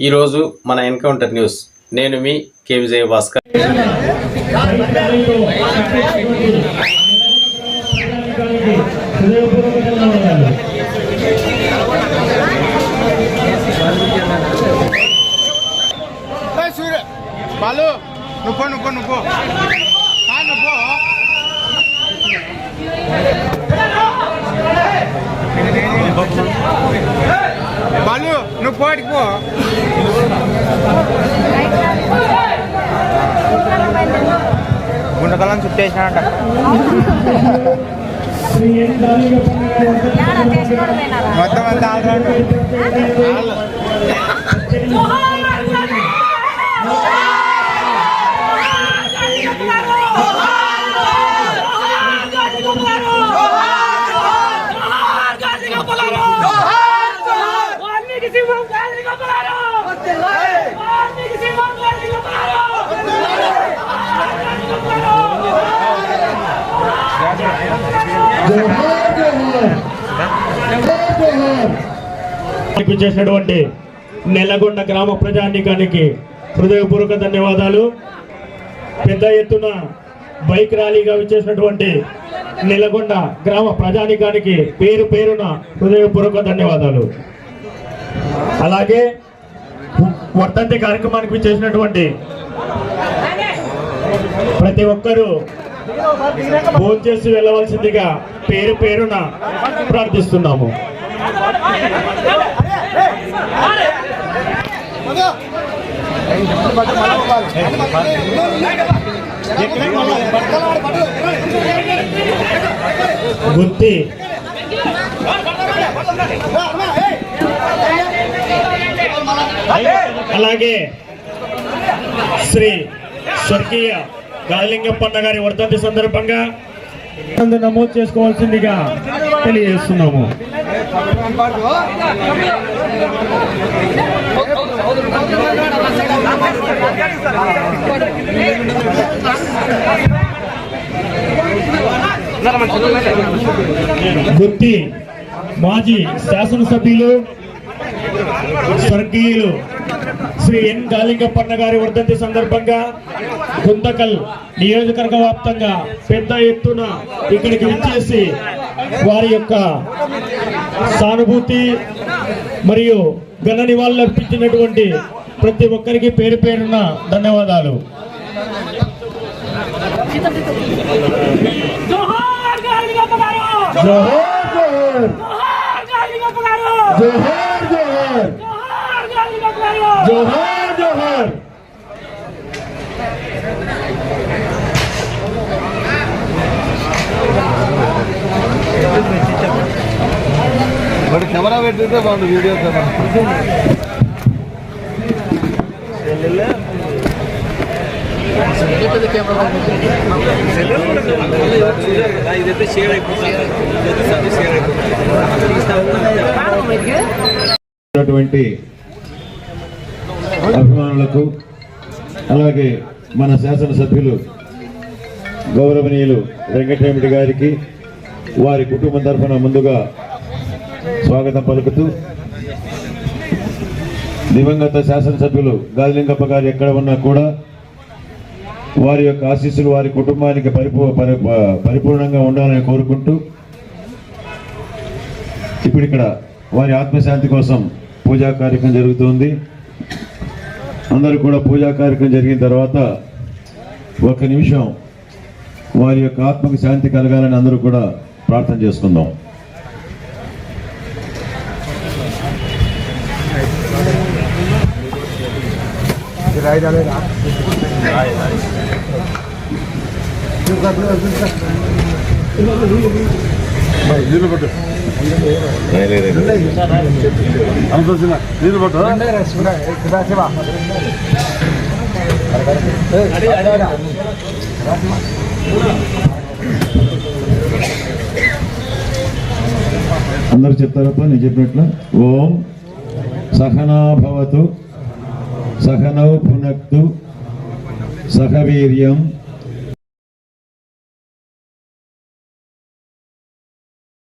ఈరోజు మన encounter news. నేను మీ కే విజయ భాస్కర్ సూర్య బాలు నువ్వు నువ్వు నువ్వు నువ్వు నువ్వు పోడికి పో. గుండకలం చుట్టేసినాడంట. మొత్తం అంతా ఆల్రౌండ్. చేసినటువంటి నెలగొండ గ్రామ ప్రజానీకానికి హృదయపూర్వక ధన్యవాదాలు. పెద్ద ఎత్తున బైక్ ర్యాలీగా విచ్చేసినటువంటి నెలగొండ గ్రామ ప్రజానికానికి పేరు పేరున హృదయపూర్వక ధన్యవాదాలు. అలాగే వర్ధంతి కార్యక్రమానికి చేసినటువంటి ప్రతి ఒక్కరూ భోజనం చేసి వెళ్ళవలసిందిగా పేరు పేరున ప్రార్థిస్తున్నాము. గుత్తి అలాగే శ్రీ స్వర్గీయ గాలింగప్పన్న గారి వర్ధంతి సందర్భంగా నమోదు చేసుకోవాల్సిందిగా తెలియజేస్తున్నాము. గుత్తి మాజీ శాసనసభ్యులు స్వర్గీయులు శ్రీ ఎన్ గాలింగప్పన్న గారి వర్ధంతి సందర్భంగా గుంతకల్ నియోజకవర్గ వ్యాప్తంగా పెద్ద ఎత్తున ఇక్కడికి విచ్చేసి వారి యొక్క సానుభూతి మరియు ఘన నివాళులు అర్పించినటువంటి ప్రతి ఒక్కరికి పేరు పేరున ధన్యవాదాలు. జోహార్ జోహార్ జోహార్ జోహార్ గాలిగప్ప గారు జోహార్ జోహార్ జోహార్ గాలిగప్ప గారు జోహార్ జోహార్ మరి కెమెరా పెట్టితే బాగుంది వీడియో ఉన్నటువంటి అభిమానులకు అలాగే మన శాసనసభ్యులు గౌరవనీయులు వెంకటరెడ్డి గారికి వారి కుటుంబం తరఫున ముందుగా స్వాగతం పలుకుతూ దివంగత శాసనసభ్యులు గాలిలింగప్ప గారు ఎక్కడ ఉన్నా కూడా వారి యొక్క ఆశీస్సులు వారి కుటుంబానికి పరిపూ పరిపూర్ణంగా ఉండాలని కోరుకుంటూ ఇప్పుడు ఇక్కడ వారి ఆత్మశాంతి కోసం పూజా కార్యక్రమం జరుగుతుంది. అందరూ కూడా పూజా కార్యక్రమం జరిగిన తర్వాత ఒక నిమిషం వారి యొక్క ఆత్మకు శాంతి కలగాలని అందరూ కూడా ప్రార్థన చేసుకుందాం. నీళ్ళు అందరు వచ్చిన నీళ్ళు చెప్తారప్ప నేను చెప్పినట్లు? ఓం సహనాభవతు సహనౌ పునక్తు సహవీర్యం